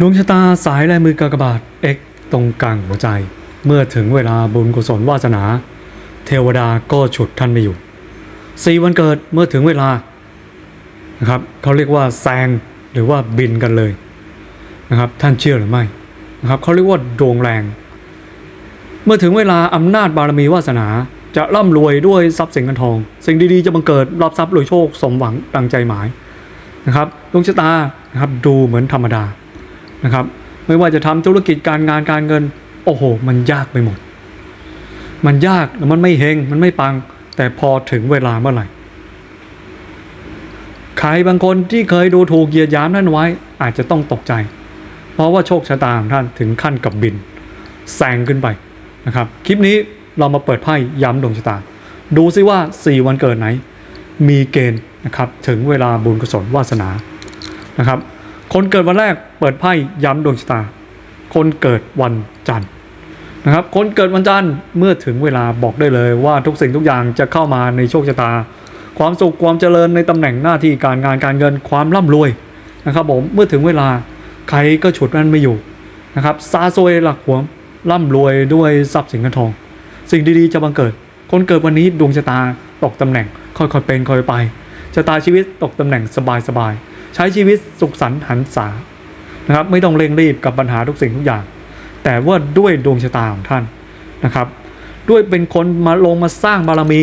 ดวงชะตาสายลายมือกากบาท X ตรงกลางหัวใจ เมื่อถึงเวลาบุญกุศลวาสนา เทวดาก็ฉุดท่านไม่อยู่สี่วันเกิดเมื่อถึงเวลานะครับเขาเรียกว่าแซงหรือว่าบินกันเลยนะครับท่านเชื่อหรือไม่นะครับเขาเรียกว่าดวงแรง เมื่อถึงเวลาอำนาจบารมีวาสนาจะร่ำรวยด้วยทรัพย์สินเงินทอง สิ่งดีๆจะบังเกิดรับทรัพย์รวยโชคสมหวังดังใจหมายนะครับดวงชะตานะครับดูเหมือนธรรมดา นะครับ ไม่ว่าจะทำธุรกิจการงานการเงิน โอ้โห มันยากไปหมด มันยากแล้วมันไม่เฮงมันไม่ปัง แต่พอถึงเวลาเมื่อไหร่ใครบางคนที่เคยดูถูกเยียดยามท่านไว้ อาจจะต้องตกใจ เพราะว่าโชคชะตาของท่านถึงขั้นกับบินแซงขึ้นไปนะครับ คลิปนี้เรามาเปิดไพ่ย้ำดวงชะตา ดูซิว่า 4 วันเกิดไหน มีเกณฑ์นะครับถึงเวลาบุญกุศลวาสนานะครับ คนเกิดวันแรกเปิดไพ่ย้ำดวงชะตา คนเกิดวันจันทร์นะครับ คนเกิดวันจันทร์เมื่อถึงเวลาบอกได้เลยว่าทุกสิ่งทุกอย่างจะเข้ามาในโชคชะตา ความสุขความเจริญในตำแหน่งหน้าที่การงานการเงินความร่ำรวยนะครับผมเมื่อถึงเวลาใครก็ฉุดมันไม่อยู่นะครับซาโซยหลักหวงร่ำรวยด้วยทรัพย์สินเงินทอง สิ่งดีๆจะบังเกิด คนเกิดวันนี้ดวงชะตาตกตำแหน่งค่อยๆเป็นค่อยไปชะตาชีวิตตกตำแหน่งสบายๆ ใช้ชีวิตสุขสันต์หันษานะครับ ไม่ต้องเร่งรีบกับปัญหาทุกสิ่งทุกอย่าง แต่ว่าด้วยดวงชะตาของท่านนะครับ ด้วยเป็นคนมาลงมาสร้างบารมี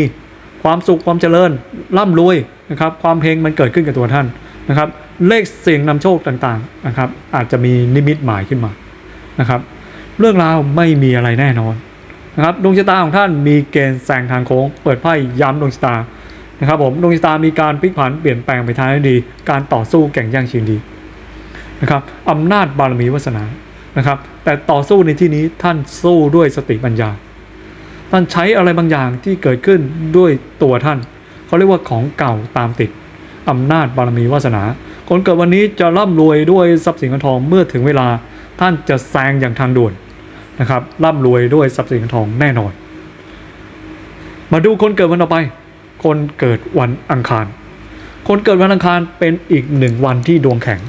ความสุขความเจริญร่ำรวยนะครับ ความเฮงมันเกิดขึ้นกับตัวท่านนะครับ เลขเสียงนำโชคต่างๆนะครับ อาจจะมีนิมิตหมายขึ้นมานะครับ เรื่องราวไม่มีอะไรแน่นอนนะครับดวงชะตาของท่านมีเกณฑ์แซงทางโค้ง เปิดไพ่ย้ำดวงชะตา นะครับผมดวงชะตามีการพลิกผันเปลี่ยนแปลงไปทางที่ดี การต่อสู้แข่งแย่งชิงดีนะครับอำนาจบารมีวาสนานะครับ แต่ต่อสู้ในที่นี้ท่านสู้ด้วยสติปัญญา ท่านใช้อะไรบางอย่างที่เกิดขึ้นด้วยตัวท่านเขาเรียกว่าของเก่าตามติดอำนาจบารมีวาสนา คนเกิดวันนี้จะร่ำรวยด้วยทรัพย์สินเงินทองเมื่อถึงเวลาท่านจะแซงอย่างทางด่วนนะครับร่ำรวยด้วยทรัพย์สินเงินทองแน่นอน มาดูคนเกิดวันต่อไป คนเกิดวันอังคาร คนเกิดวันอังคารเป็นอีกหนึ่งวันที่ดวงแข็ง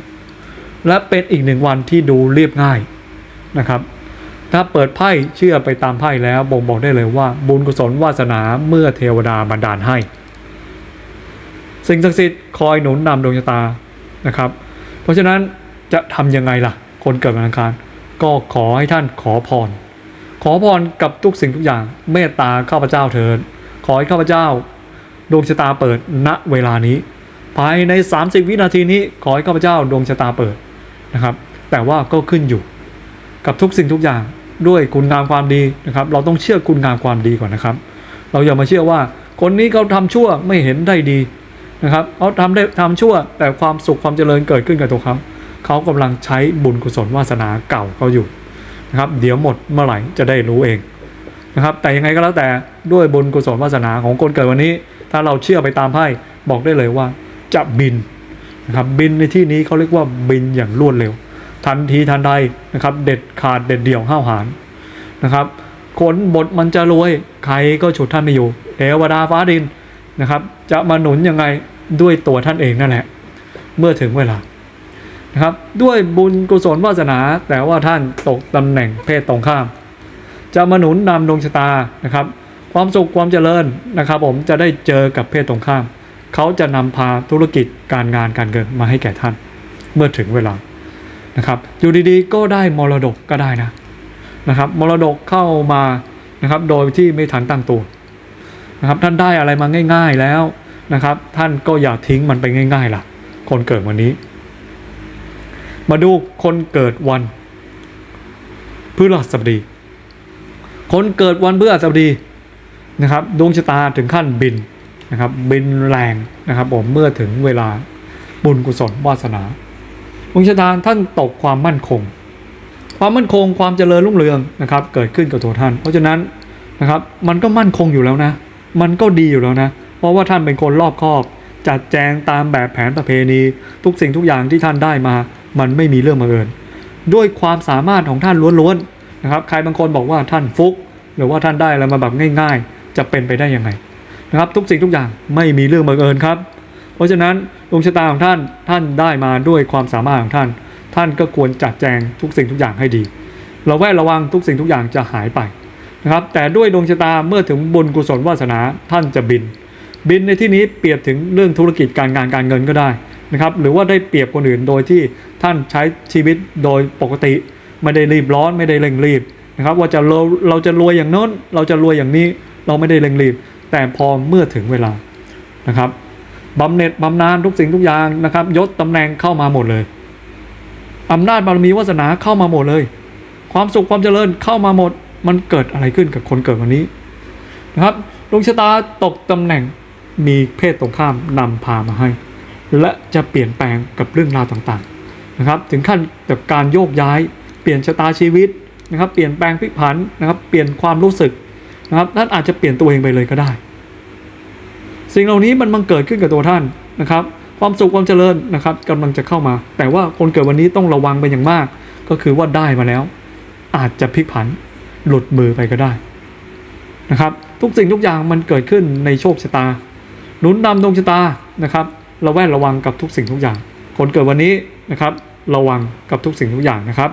และเป็นอีกหนึ่งวันที่ดูเรียบง่ายนะครับ ถ้าเปิดไพ่เชื่อไปตามไพ่แล้วบ่งบอกได้เลยว่า บุญกุศลวาสนาเมื่อเทวดาบันดาลให้ สิ่งศักดิ์สิทธิ์คอยหนุนนำดวงชะตานะครับ เพราะฉะนั้นจะทำยังไงล่ะ คนเกิดวันอังคาร ก็ขอให้ท่านขอพรขอพรกับทุกสิ่งทุกอย่างเมตตาข้าพเจ้าเถิดขอให้ข้าพเจ้า ดวงชะตาเปิดณเวลานี้ ภายใน 30 วินาทีนี้ขอให้ข้าพเจ้าดวงชะตาเปิดนะครับ แต่ว่าก็ขึ้นอยู่ กับทุกสิ่งทุกอย่างด้วยคุณงามความดีนะครับ เราต้องเชื่อคุณงามความดีก่อนนะครับ เราอย่ามาเชื่อว่าคนนี้เขาทำชั่วไม่เห็นได้ดีนะครับเขาทำได้ทำชั่วแต่ความสุขความเจริญเกิดขึ้นกับตัวเขาเขากำลังใช้บุญกุศลวาสนาเก่าเขาอยู่นะครับ เดี๋ยวหมดเมื่อไหร่จะได้รู้เองนะครับ แต่ยังไงก็แล้วแต่ด้วยบุญกุศลวาสนาของคนเกิดวันนี้ ถ้าเราเชื่อไปตามไพ่บอกได้เลยว่าจะบินนะครับบินในที่นี้เขาเรียกว่าบินอย่างรวดเร็ว ทันทีทันใดนะครับ เด็ดขาดเด็ดเดี่ยวห้าวหาญนะครับผลบทมันจะรวยใครก็ฉุดท่านไม่อยู่เทวดาฟ้าดินนะครับ จะมาหนุนยังไงด้วยตัวท่านเองนั่นแหละ เมื่อถึงเวลานะครับ ด้วยบุญกุศลวาสนา แต่ว่าท่านตกตำแหน่งเพศตรงข้าม จะมาหนุนนำดวงชะตานะครับ ความสุขความเจริญนะครับ ผมจะได้เจอกับเพศตรงข้าม เขาจะนำพาธุรกิจการงานการเงินมาให้แก่ท่าน เมื่อถึงเวลานะครับอยู่ดีๆ ก็ได้มรดกก็ได้นะนะครับ มรดกเข้ามานะครับ โดยที่ไม่ทันตั้งตัวนะครับ ท่านได้อะไรมาง่าย ๆแล้วนะครับ ท่านก็อย่าทิ้งมันไปง่ายๆล่ะ คนเกิดวันนี้ มาดูคนเกิดวันพฤหัสบดี คนเกิดวันพฤหัสบดี นะครับดวงชะตาถึงขั้นบินนะครับบินแรงนะครับผมเมื่อถึงเวลาบุญกุศลวาสนาดวงชะตาท่านตกความมั่นคง ความมั่นคงความเจริญรุ่งเรืองนะครับเกิดขึ้นกับตัวท่าน เพราะฉะนั้นนะครับมันก็มั่นคงอยู่แล้วนะ มันก็ดีอยู่แล้วนะ เพราะว่าท่านเป็นคนรอบคอบ จัดแจงตามแบบแผนประเพณี ทุกสิ่งทุกอย่างที่ท่านได้มา มันไม่มีเรื่องบังเอิญด้วยความสามารถของท่านล้วนๆนะครับใครบางคนบอกว่าท่านฟุก หรือว่าท่านได้อะไรมาแบบง่าย ๆ จะเป็นไปได้ยังไงนะครับทุกสิ่งทุกอย่างไม่มีเรื่องบังเอิญครับ เพราะฉะนั้นดวงชะตาของท่านท่านได้มาด้วยความสามารถของท่าน ท่านก็ควรจัดแจงทุกสิ่งทุกอย่างให้ดีเระแวดระวังทุกสิ่งทุกอย่างจะหายไปนะครับแต่ด้วยดวงชะตาเมื่อถึงบุญกุศลวาสนาท่านจะบิน บินในที่นี้เปรียบถึงเรื่องธุรกิจการงานการเงินก็ได้นะครับหรือว่าได้เปรียบคนอื่นโดยที่ท่านใช้ชีวิตโดยปกติ ไม่ได้รีบร้อนไม่ได้เร่งรีบนะครับว่าจะเราเราจะรวยอย่างโน้นเราจะรวยอย่างนี้ เราไม่ได้เร่งรีบ แต่พอเมื่อถึงเวลานะครับบำเหน็จบำนาญทุกสิ่งทุกอย่างนะครับ ยศตำแหน่งเข้ามาหมดเลยอำนาจบารมีวาสนาเข้ามาหมดเลย ความสุขความเจริญเข้ามาหมด มันเกิดอะไรขึ้นกับคนเกิดวันนี้นะครับดวงชะตาตกตำแหน่งมีเพศตรงข้ามนำพามาให้ และจะเปลี่ยนแปลงกับเรื่องราวต่างๆนะครับ ถึงขั้นกับการโยกย้าย เปลี่ยนชะตาชีวิตนะครับ เปลี่ยนแปลงพลิกผันนะครับ เปลี่ยนความรู้สึก นะครับท่านอาจจะเปลี่ยนตัวเองไปเลยก็ได้ สิ่งเหล่านี้มันบังเกิดขึ้นกับตัวท่านนะครับ ความสุขความเจริญนะครับกำลังจะเข้ามา แต่ว่าคนเกิดวันนี้ต้องระวังเป็นอย่างมาก ก็คือว่าได้มาแล้ว อาจจะพลิกผันหลุดมือไปก็ได้นะครับ ทุกสิ่งทุกอย่างมันเกิดขึ้นในโชคชะตาหนุนนำดวงชะตานะครับระแวดระวังกับทุกสิ่งทุกอย่าง คนเกิดวันนี้นะครับ ระวังกับทุกสิ่งทุกอย่างนะครับ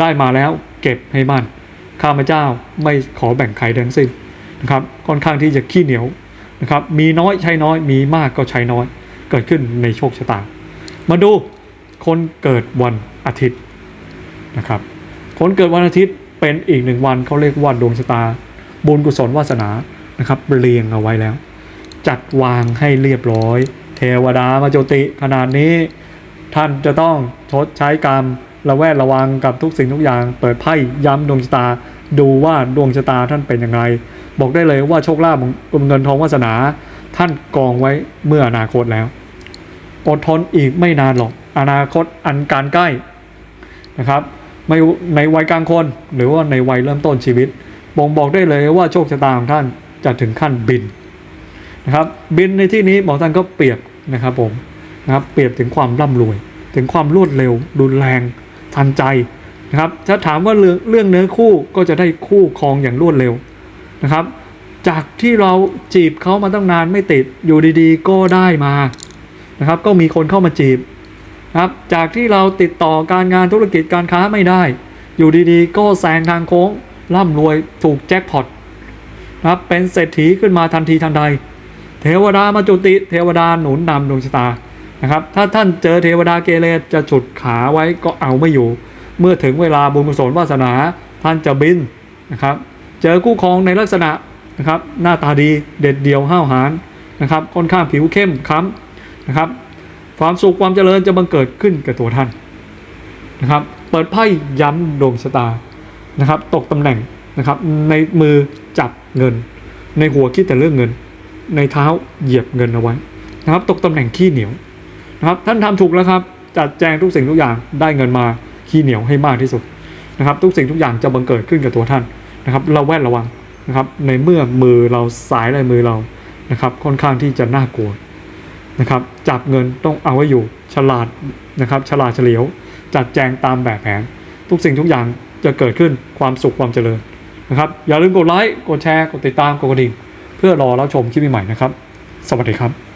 ได้มาแล้วเก็บให้มั่น ข้าพเจ้าไม่ขอแบ่งใครทั้งสิ้นนะครับค่อนข้างที่จะขี้เหนียวนะครับมีน้อยใช้น้อยมีมากก็ใช้น้อย เกิดขึ้นในโชคชะตา มาดูคนเกิดวันอาทิตย์นะครับคนเกิดวันอาทิตย์เป็นอีกหนึ่งวันเขาเรียกว่าดวงชะตา บุญกุศลวาสนานะครับเรียงเอาไว้แล้ว จัดวางให้เรียบร้อย เทวดามาโจติขนาดนี้ท่านจะต้องชดใช้กรรมระแวดระวังกับทุกสิ่งทุกอย่าง เปิดไพ่ย้ำดวงชะตา ดูว่าดวงชะตาท่านเป็นย่างไรบอกได้เลยว่าโชคลาภเงินทองวาสนา ท่านกองไว้เมื่ออนาคตแล้ว อดทนอีกไม่นานหรอก อนาคตอันการใกล้นะครับไม่ในวัยกลางคน หรือว่าในวัยเริ่มต้นชีวิตบ่งบอกได้เลยว่าโชคชะตาของท่านจะถึงขั้นบินนะครับ บินในที่นี้หมอท่านก็เปรียบนะครับผมนะครับเปรียบถึงความร่ำรวย ถึงความรวดเร็วรุนแรงทันใจ นะครับถ้าถามว่าเรื่องเนื้อคู่ก็จะได้คู่ครองอย่างรวดเร็วนะครับ จากที่เราจีบเขามาตั้งนานไม่ติดอยู่ดีๆ ก็ได้มานะครับ ก็มีคนเข้ามาจีบนะครับ จากที่เราติดต่อการงานธุรกิจการค้าไม่ได้ อยู่ดีๆ ก็แซงทางโค้งร่ำรวยถูกแจ็คพอตนะครับเป็นเศรษฐีขึ้นมาทันทีทันใด เทวดามาจุติเทวดาหนุนนำดวงชะตานะครับ ถ้าท่านเจอเทวดาเกเรจะฉุดขาไว้ก็เอาไม่อยู่ เมื่อถึงเวลาบุญกุศลวาสนา ท่านจะบินนะครับ เจอคู่ครองในลักษณะนะครับ หน้าตาดีเด็ดเดี่ยวห้าวหาญนะครับ ค่อนข้างผิวเข้มค้ำนะครับ ความสุขความเจริญจะบังเกิดขึ้นกับตัวท่านนะครับ เปิดไพ่ย้ำดวงชะตานะครับ ตกตำแหน่งนะครับ ในมือจับเงิน ในหัวคิดแต่เรื่องเงิน ในเท้าเหยียบเงินเอาไว้นะครับ ตกตำแหน่งขี้เหนียวนะครับ ท่านทำถูกแล้วครับ จัดแจงทุกสิ่งทุกอย่างได้เงินมา ขี้เหนียวให้มากที่สุดนะครับ ทุกสิ่งทุกอย่างจะบังเกิดขึ้นกับตัวท่านนะครับเระแวดระวังนะครับ ในเมื่อมือเราสายลายมือเรานะครับ ค่อนข้างที่จะน่ากลัวนะครับ จับเงินต้องเอาไว้อยู่ฉลาดนะครับ ฉลาดเฉลียว จัดแจงตามแบบแผน ทุกสิ่งทุกอย่างจะเกิดขึ้นความสุขความเจริญนะครับ อย่าลืมกดไลค์กดแชร์กดติดตามกดกระดิ่งเพื่อรอรับชมคลิปใหม่ๆนะครับ สวัสดีครับ